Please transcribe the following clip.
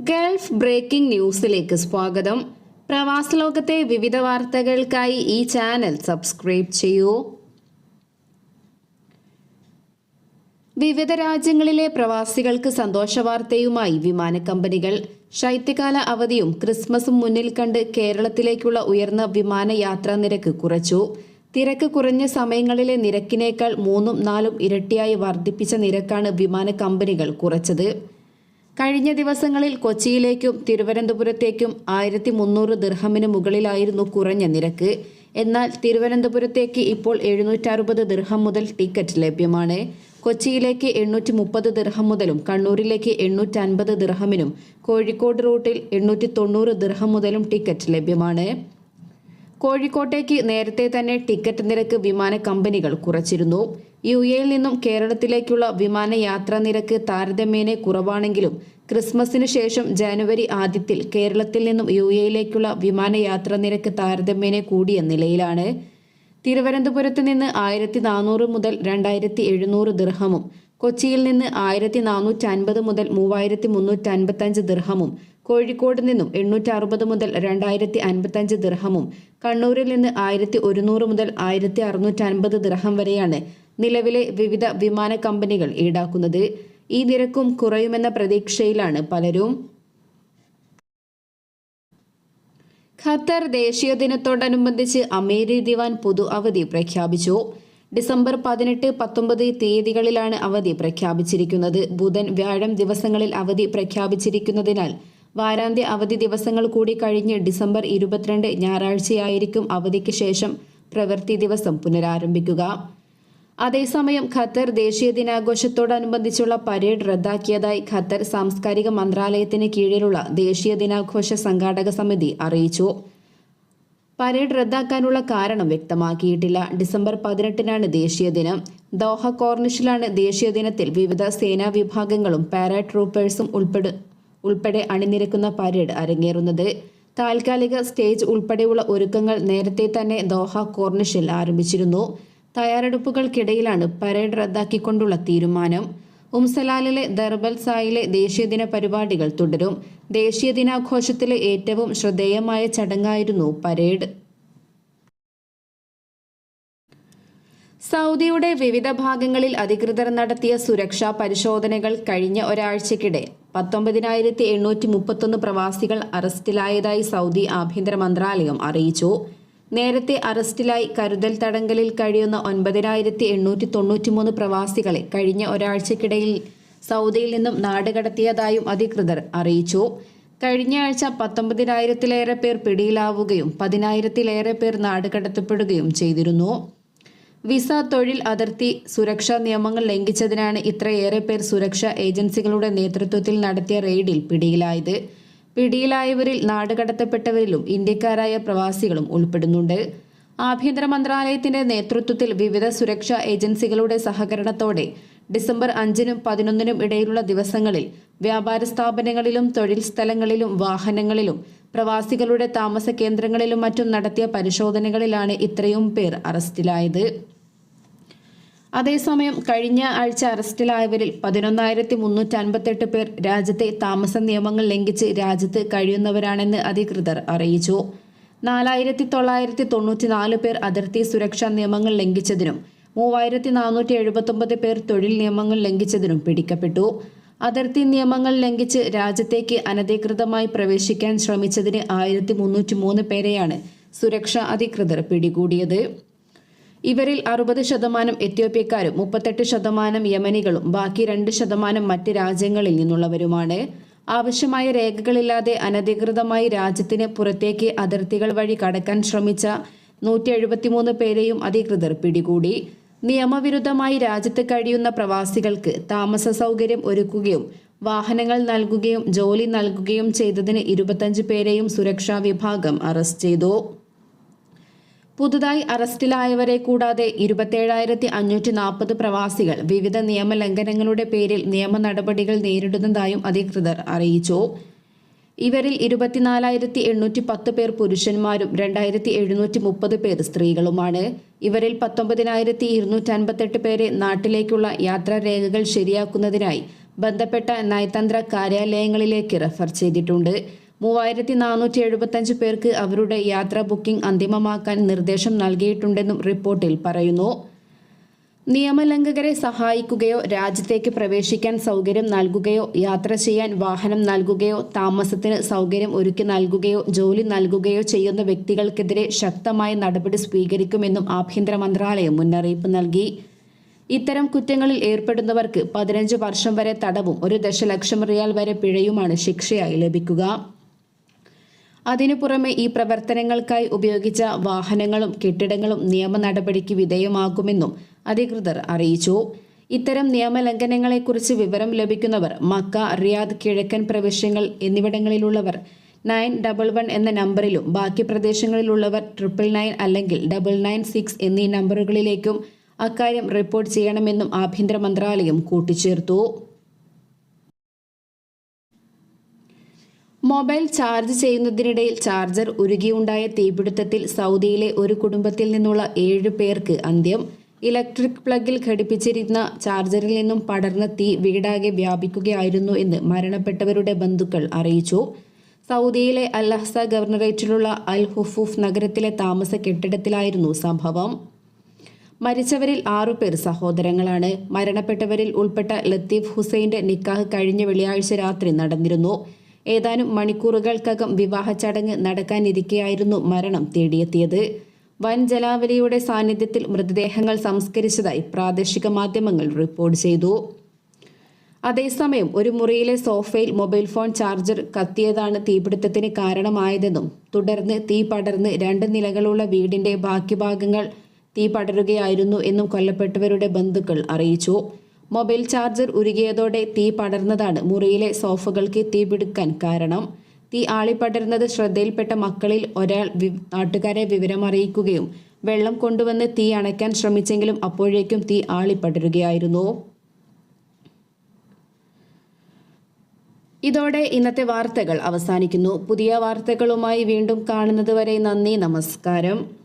Gulf breaking ന്യൂസിലേക്ക് സ്വാഗതം. പ്രവാസ ലോകത്തെ വിവിധ വാർത്തകൾക്കായി ഈ ചാനൽ സബ്സ്ക്രൈബ് ചെയ്യൂ. വിവിധ രാജ്യങ്ങളിലെ പ്രവാസികൾക്ക് സന്തോഷ വാർത്തയുമായി വിമാന കമ്പനികൾ. ശൈത്യകാല അവധിയും ക്രിസ്മസും മുന്നിൽ കണ്ട് കേരളത്തിലേക്കുള്ള ഉയർന്ന വിമാന യാത്രാ നിരക്ക് കുറച്ചു. തിരക്ക് കുറഞ്ഞ സമയങ്ങളിലെ നിരക്കിനേക്കാൾ മൂന്നും നാലും ഇരട്ടിയായി വർദ്ധിപ്പിച്ച നിരക്കാണ് വിമാന കമ്പനികൾ കുറച്ചത്. കഴിഞ്ഞ ദിവസങ്ങളിൽ കൊച്ചിയിലേക്കും തിരുവനന്തപുരത്തേക്കും ആയിരത്തി മുന്നൂറ് ദിർഹമിന് മുകളിലായിരുന്നു കുറഞ്ഞ നിരക്ക്. എന്നാൽ തിരുവനന്തപുരത്തേക്ക് ഇപ്പോൾ എഴുന്നൂറ്ററുപത് ദിർഹം മുതൽ ടിക്കറ്റ് ലഭ്യമാണ്. കൊച്ചിയിലേക്ക് എണ്ണൂറ്റി മുപ്പത് ദിർഹം മുതലും കണ്ണൂരിലേക്ക് എണ്ണൂറ്റി അൻപത് ദിർഹമിനും കോഴിക്കോട് റൂട്ടിൽ എണ്ണൂറ്റി തൊണ്ണൂറ് ദിർഹം മുതലും ടിക്കറ്റ് ലഭ്യമാണ്. കോഴിക്കോട്ടേക്ക് നേരത്തെ തന്നെ ടിക്കറ്റ് നിരക്ക് വിമാന കമ്പനികൾ കുറച്ചിരുന്നു. യു എയിൽ നിന്നും കേരളത്തിലേക്കുള്ള വിമാന യാത്രാ നിരക്ക് താരതമ്യേന കുറവാണെങ്കിലും ക്രിസ്മസിന് ശേഷം ജനുവരി ആദ്യത്തിൽ കേരളത്തിൽ നിന്നും യു എയിലേക്കുള്ള വിമാന യാത്രാ നിരക്ക് താരതമ്യേന കൂടിയ നിലയിലാണ്. തിരുവനന്തപുരത്ത് നിന്ന് ആയിരത്തി നാനൂറ് മുതൽ രണ്ടായിരത്തി എഴുന്നൂറ് ദിർഹമും കൊച്ചിയിൽ നിന്ന് ആയിരത്തി നാനൂറ്റി അൻപത് മുതൽ മൂവായിരത്തി മുന്നൂറ്റി അൻപത്തഞ്ച് ദിർഹമും കോഴിക്കോട് നിന്നും എണ്ണൂറ്റി അറുപത് മുതൽ രണ്ടായിരത്തി അൻപത്തഞ്ച് ദിർഹമും കണ്ണൂരിൽ നിന്ന് ആയിരത്തി ഒരുന്നൂറ് മുതൽ ആയിരത്തി അറുന്നൂറ്റി അൻപത് ദിർഹം വരെയാണ് നിലവിലെ വിവിധ വിമാന കമ്പനികൾ ഈടാക്കുന്നത്. ഈ നിരക്കും കുറയുമെന്ന പ്രതീക്ഷയിലാണ് പലരും. ഖത്തർ ദേശീയ ദിനത്തോടനുബന്ധിച്ച് അമേരി ദിവാൻ പൊതു അവധി പ്രഖ്യാപിച്ചു. ഡിസംബർ പതിനെട്ട് പത്തൊമ്പത് തീയതികളിലാണ് അവധി പ്രഖ്യാപിച്ചിരിക്കുന്നത്. ബുധൻ വ്യാഴം ദിവസങ്ങളിൽ അവധി പ്രഖ്യാപിച്ചിരിക്കുന്നതിനാൽ വാരാന്ത്യ അവധി ദിവസങ്ങൾ കൂടി കഴിഞ്ഞ് ഡിസംബർ ഇരുപത്തിരണ്ട് ഞായറാഴ്ചയായിരിക്കും അവധിക്ക് ശേഷം പ്രവൃത്തി ദിവസം പുനരാരംഭിക്കുക. അതേസമയം ഖത്തർ ദേശീയ ദിനാഘോഷത്തോടനുബന്ധിച്ചുള്ള പരേഡ് റദ്ദാക്കിയതായി ഖത്തർ സാംസ്കാരിക മന്ത്രാലയത്തിന് കീഴിലുള്ള ദേശീയ ദിനാഘോഷ സംഘാടക സമിതി അറിയിച്ചു. പരേഡ് റദ്ദാക്കാനുള്ള കാരണം വ്യക്തമാക്കിയിട്ടില്ല. ഡിസംബർ പതിനെട്ടിനാണ് ദേശീയ ദിനം. ദോഹ കോർണിഷിലാണ് ദേശീയ ദിനത്തിൽ വിവിധ സേനാ വിഭാഗങ്ങളും പാരാ ട്രൂപ്പേഴ്സും ഉൾപ്പെടെ ഉൾപ്പെടെ അണിനിരക്കുന്ന പരേഡ് അരങ്ങേറുന്നത്. താൽക്കാലിക സ്റ്റേജ് ഉൾപ്പെടെയുള്ള ഒരുക്കങ്ങൾ നേരത്തെ തന്നെ ദോഹ കോർണിഷിൽ ആരംഭിച്ചിരുന്നു. തയ്യാറെടുപ്പുകൾക്കിടയിലാണ് പരേഡ് റദ്ദാക്കിക്കൊണ്ടുള്ള തീരുമാനം. ഉംസലാലിലെ ദർബൽ സായിലെ ദേശീയദിന പരിപാടികൾ തുടരും. ദേശീയ ദിനാഘോഷത്തിലെ ഏറ്റവും ശ്രദ്ധേയമായ ചടങ്ങായിരുന്നു പരേഡ്. സൗദിയുടെ വിവിധ ഭാഗങ്ങളിൽ അധികൃതർ നടത്തിയ സുരക്ഷാ പരിശോധനകൾ കഴിഞ്ഞ ഒരാഴ്ചക്കിടെ പത്തൊമ്പതിനായിരത്തി എണ്ണൂറ്റി മുപ്പത്തൊന്ന് പ്രവാസികൾ അറസ്റ്റിലായതായി സൗദി ആഭ്യന്തര മന്ത്രാലയം അറിയിച്ചു. നേരത്തെ അറസ്റ്റിലായി കരുതൽ തടങ്കലിൽ കഴിയുന്ന ഒൻപതിനായിരത്തി എണ്ണൂറ്റി തൊണ്ണൂറ്റിമൂന്ന് പ്രവാസികളെ കഴിഞ്ഞ ഒരാഴ്ചക്കിടയിൽ സൗദിയിൽ നിന്നും നാടുകടത്തിയതായും അധികൃതർ അറിയിച്ചു. കഴിഞ്ഞ ആഴ്ച പത്തൊമ്പതിനായിരത്തിലേറെ പേർ പിടിയിലാവുകയും പതിനായിരത്തിലേറെ പേർ നാടുകടത്തപ്പെടുകയും ചെയ്തിരുന്നു. വിസ തൊഴിൽ അതിർത്തി സുരക്ഷാ നിയമങ്ങൾ ലംഘിച്ചതിനാണ് ഇത്രയേറെ പേർ സുരക്ഷാ ഏജൻസികളുടെ നേതൃത്വത്തിൽ നടത്തിയ റെയ്ഡിൽ പിടിയിലായത്. പിടിയിലായവരിൽ നാടുകടത്തപ്പെട്ടവരിലും ഇന്ത്യക്കാരായ പ്രവാസികളും ഉൾപ്പെടുന്നുണ്ട്. ആഭ്യന്തര മന്ത്രാലയത്തിന്റെ നേതൃത്വത്തിൽ വിവിധ സുരക്ഷാ ഏജൻസികളുടെ സഹകരണത്തോടെ ഡിസംബർ അഞ്ചിനും പതിനൊന്നിനും ഇടയിലുള്ള ദിവസങ്ങളിൽ വ്യാപാര സ്ഥാപനങ്ങളിലും തൊഴിൽ സ്ഥലങ്ങളിലും വാഹനങ്ങളിലും പ്രവാസികളുടെ താമസ കേന്ദ്രങ്ങളിലും മറ്റും നടത്തിയ പരിശോധനകളിലാണ് ഇത്രയും പേർ അറസ്റ്റിലായത്. അതേസമയം കഴിഞ്ഞ ആഴ്ച അറസ്റ്റിലായവരിൽ പതിനൊന്നായിരത്തി മുന്നൂറ്റി അൻപത്തെട്ട് പേർ രാജ്യത്തെ താമസ നിയമങ്ങൾ ലംഘിച്ച് രാജ്യത്ത് കഴിയുന്നവരാണെന്ന് അധികൃതർ അറിയിച്ചു. നാലായിരത്തി തൊള്ളായിരത്തി തൊണ്ണൂറ്റി നാല് പേർ അതിർത്തി സുരക്ഷാ നിയമങ്ങൾ ലംഘിച്ചതിനും മൂവായിരത്തി നാനൂറ്റി എഴുപത്തൊമ്പത് പേർ തൊഴിൽ നിയമങ്ങൾ ലംഘിച്ചതിനും പിടിക്കപ്പെട്ടു. അതിർത്തി നിയമങ്ങൾ ലംഘിച്ച് രാജ്യത്തേക്ക് അനധികൃതമായി പ്രവേശിക്കാൻ ശ്രമിച്ചതിന് ആയിരത്തി മുന്നൂറ്റി മൂന്ന് പേരെയാണ് സുരക്ഷാ അധികൃതർ പിടികൂടിയത്. ഇവരിൽ അറുപത് ശതമാനം എത്യോപ്യക്കാരും മുപ്പത്തെട്ട് ശതമാനം യമനികളും ബാക്കി രണ്ട് ശതമാനം മറ്റ് രാജ്യങ്ങളിൽ നിന്നുള്ളവരുമാണ്. ആവശ്യമായ രേഖകളില്ലാതെ അനധികൃതമായി രാജ്യത്തിന് പുറത്തേക്ക് അതിർത്തികൾ വഴി കടക്കാൻ ശ്രമിച്ച നൂറ്റി എഴുപത്തിമൂന്ന് പേരെയും അധികൃതർ പിടികൂടി. നിയമവിരുദ്ധമായി രാജ്യത്ത് കഴിയുന്ന പ്രവാസികൾക്ക് താമസ സൗകര്യം ഒരുക്കുകയും വാഹനങ്ങൾ നൽകുകയും ജോലി നൽകുകയും ചെയ്തതിന് ഇരുപത്തഞ്ച് പേരെയും സുരക്ഷാ വിഭാഗം അറസ്റ്റ് ചെയ്തു. പുതുതായി അറസ്റ്റിലായവരെ കൂടാതെ ഇരുപത്തേഴായിരത്തി അഞ്ഞൂറ്റി നാൽപ്പത് പ്രവാസികൾ വിവിധ നിയമലംഘനങ്ങളുടെ പേരിൽ നിയമ നടപടികൾ നേരിടുന്നതായും അധികൃതർ അറിയിച്ചു. ഇവരിൽ ഇരുപത്തിനാലായിരത്തി എണ്ണൂറ്റി പത്ത് പേർ പുരുഷന്മാരും രണ്ടായിരത്തി എഴുന്നൂറ്റി മുപ്പത് പേർ സ്ത്രീകളുമാണ്. ഇവരിൽ പത്തൊമ്പതിനായിരത്തി ഇരുന്നൂറ്റി അൻപത്തെട്ട് പേരെ നാട്ടിലേക്കുള്ള യാത്രാരേഖകൾ ശരിയാക്കുന്നതിനായി ബന്ധപ്പെട്ട നയതന്ത്ര കാര്യാലയങ്ങളിലേക്ക് റഫർ ചെയ്തിട്ടുണ്ട്. മൂവായിരത്തി നാനൂറ്റി എഴുപത്തഞ്ച് പേർക്ക് അവരുടെ യാത്രാ ബുക്കിംഗ് അന്തിമമാക്കാൻ നിർദ്ദേശം നൽകിയിട്ടുണ്ടെന്നും റിപ്പോർട്ടിൽ പറയുന്നു. നിയമലംഘകരെ സഹായിക്കുകയോ രാജ്യത്തേക്ക് പ്രവേശിക്കാൻ സൗകര്യം നൽകുകയോ യാത്ര ചെയ്യാൻ വാഹനം നൽകുകയോ താമസത്തിന് സൗകര്യം ഒരുക്കി നൽകുകയോ ജോലി നൽകുകയോ ചെയ്യുന്ന വ്യക്തികൾക്കെതിരെ ശക്തമായ നടപടി സ്വീകരിക്കുമെന്നും ആഭ്യന്തര മന്ത്രാലയം മുന്നറിയിപ്പ് നൽകി. ഇത്തരം കുറ്റങ്ങളിൽ ഏർപ്പെടുന്നവർക്ക് പതിനഞ്ച് വർഷം വരെ തടവും ഒരു ദശലക്ഷം റിയാൽ വരെ പിഴയുമാണ് ശിക്ഷയായി ലഭിക്കുക. അതിനു പുറമെ ഈ പ്രവർത്തനങ്ങൾക്കായി ഉപയോഗിച്ച വാഹനങ്ങളും കെട്ടിടങ്ങളും നിയമ നടപടിക്ക് വിധേയമാകുമെന്നും അധികൃതർ അറിയിച്ചു. ഇത്തരം നിയമലംഘനങ്ങളെക്കുറിച്ച് വിവരം ലഭിക്കുന്നവർ മക്ക റിയാദ് കിഴക്കൻ പ്രവിശ്യങ്ങൾ എന്നിവിടങ്ങളിലുള്ളവർ നയൻ ഡബിൾ വൺ എന്ന നമ്പറിലും ബാക്കി പ്രദേശങ്ങളിലുള്ളവർ ട്രിപ്പിൾ നയൻ അല്ലെങ്കിൽ ഡബിൾ നയൻ സിക്സ് എന്നീ നമ്പറുകളിലേക്കും അക്കാര്യം റിപ്പോർട്ട് ചെയ്യണമെന്നും ആഭ്യന്തര മന്ത്രാലയം കൂട്ടിച്ചേർത്തു. മൊബൈൽ ചാർജ് ചെയ്യുന്നതിനിടയിൽ ചാർജർ ഉരുകിയുണ്ടായ തീപിടുത്തത്തിൽ സൗദിയിലെ ഒരു കുടുംബത്തിൽ നിന്നുള്ള ഏഴ് പേർക്ക് അന്ത്യം. ഇലക്ട്രിക് പ്ലഗിൽ ഘടിപ്പിച്ചിരുന്ന ചാർജറിൽ നിന്നും പടർന്ന തീ വീടാകെ വ്യാപിക്കുകയായിരുന്നു എന്ന് മരണപ്പെട്ടവരുടെ ബന്ധുക്കൾ അറിയിച്ചു. സൗദിയിലെ അൽഹസ ഗവർണറേറ്റിലുള്ള അൽ ഹുഫൂഫ് നഗരത്തിലെ താമസ കെട്ടിടത്തിലായിരുന്നു സംഭവം. മരിച്ചവരിൽ ആറുപേർ സഹോദരങ്ങളാണ്. മരണപ്പെട്ടവരിൽ ഉൾപ്പെട്ട ലത്തീഫ് ഹുസൈന്റെ നിക്കാഹ് കഴിഞ്ഞ വെള്ളിയാഴ്ച രാത്രി നടന്നിരുന്നു. ഏതാനും മണിക്കൂറുകൾക്കകം വിവാഹ ചടങ്ങ് നടക്കാനിരിക്കെയായിരുന്നു മരണം തേടിയെത്തിയത്. വൻ ജലാവലിയുടെ സാന്നിധ്യത്തിൽ മൃതദേഹങ്ങൾ സംസ്കരിച്ചതായി പ്രാദേശിക മാധ്യമങ്ങൾ റിപ്പോർട്ട് ചെയ്തു. അതേസമയം ഒരു മുറിയിലെ സോഫയിൽ മൊബൈൽ ഫോൺ ചാർജർ കത്തിയതാണ് തീപിടുത്തത്തിന് കാരണമായതെന്നും തുടർന്ന് തീ പടർന്ന് രണ്ട് നിലകളുള്ള വീടിന്റെ ബാക്കി ഭാഗങ്ങൾ തീ പടരുകയായിരുന്നു എന്നും കൊല്ലപ്പെട്ടവരുടെ ബന്ധുക്കൾ അറിയിച്ചു. മൊബൈൽ ചാർജർ ഉരുകിയതോടെ തീ പടർന്നതാണ്. മുറിയിലെ സോഫകൾക്ക് തീപിടുക്കാൻ കാരണം. തീ ആളിപ്പടരുന്നത് ശ്രദ്ധയിൽപ്പെട്ട മക്കളിൽ ഒരാൾ നാട്ടുകാരെ വിവരമറിയിക്കുകയും വെള്ളം കൊണ്ടുവന്ന് തീ അണയ്ക്കാൻ ശ്രമിച്ചെങ്കിലും അപ്പോഴേക്കും തീ ആളിപ്പടരുകയായിരുന്നു. ഇതോടെ ഇന്നത്തെ വാർത്തകൾ അവസാനിക്കുന്നു. പുതിയ വാർത്തകളുമായി വീണ്ടും കാണുന്നതുവരെ നന്ദി നമസ്കാരം.